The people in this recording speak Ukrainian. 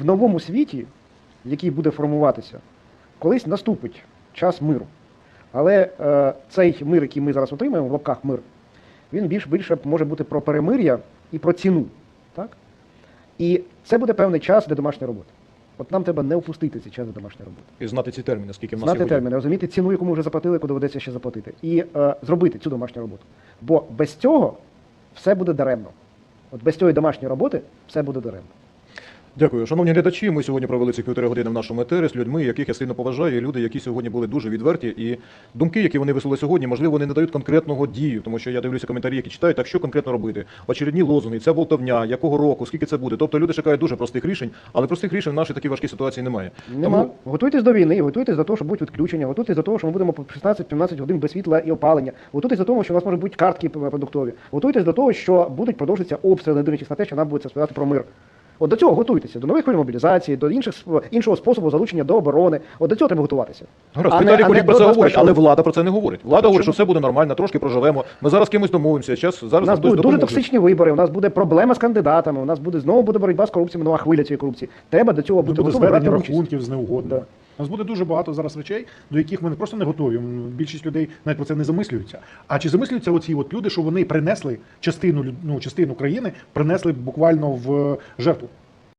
в новому світі, який буде формуватися, колись наступить час миру. Але е, цей мир, який ми зараз отримаємо, в лапках мир, він більш більше може бути про перемир'я і про ціну. Так? І це буде певний час для домашньої роботи. От нам треба не впустити цей час для домашньої роботи. І знати ці терміни, скільки в нас Знати терміни, розуміти ціну, яку ми вже заплатили, яку доведеться ще заплатити. І е, зробити цю домашню роботу. Бо без цього все буде даремно. От без цієї домашньої роботи все буде даремно. Дякую, шановні глядачі. Ми сьогодні провели ці півтори години в нашому етері з людьми, яких я сильно поважаю. і Люди, які сьогодні були дуже відверті, і думки, які вони висловили сьогодні, можливо, вони не дають конкретного дію, тому що я дивлюся коментарі, які читають, так що конкретно робити. Очередні лозунги, ця болтовня, якого року, скільки це буде. Тобто люди чекають дуже простих рішень, але простих рішень в нашій такій важкій ситуації немає. Нема. Тому Готуйтесь до війни, готуйтесь до того, що будуть відключення, готуйтесь до того, що ми будемо по 16-15 годин без світла і опалення. Готуйтесь до того, що у нас можуть бути картки продуктові. Готуйтесь до того, що будуть продовжуватися обстріли, дивлячись на те, що нам буде сказати про мир. От до цього готуйтеся, до нових хвиль мобілізації, до інших іншого способу залучення до оборони. От до цього треба готуватися. Гаразд, Віталій Куліба це говорить, але влада про це не говорить. Влада говорить, що все буде нормально, трошки проживемо. Ми зараз кимось домовимося. Зараз У нас будуть дуже токсичні вибори, у нас буде проблема з кандидатами, у нас буде знову буде боротьба з корупцією, нова хвиля цієї корупції. Треба до цього бути буде готовим рахунків з неугодними. У нас буде дуже багато зараз речей, до яких ми не просто не готові. Більшість людей навіть про це не замислюються. А чи замислюються оці от люди, що вони принесли частину ну, частину країни, принесли буквально в жертву?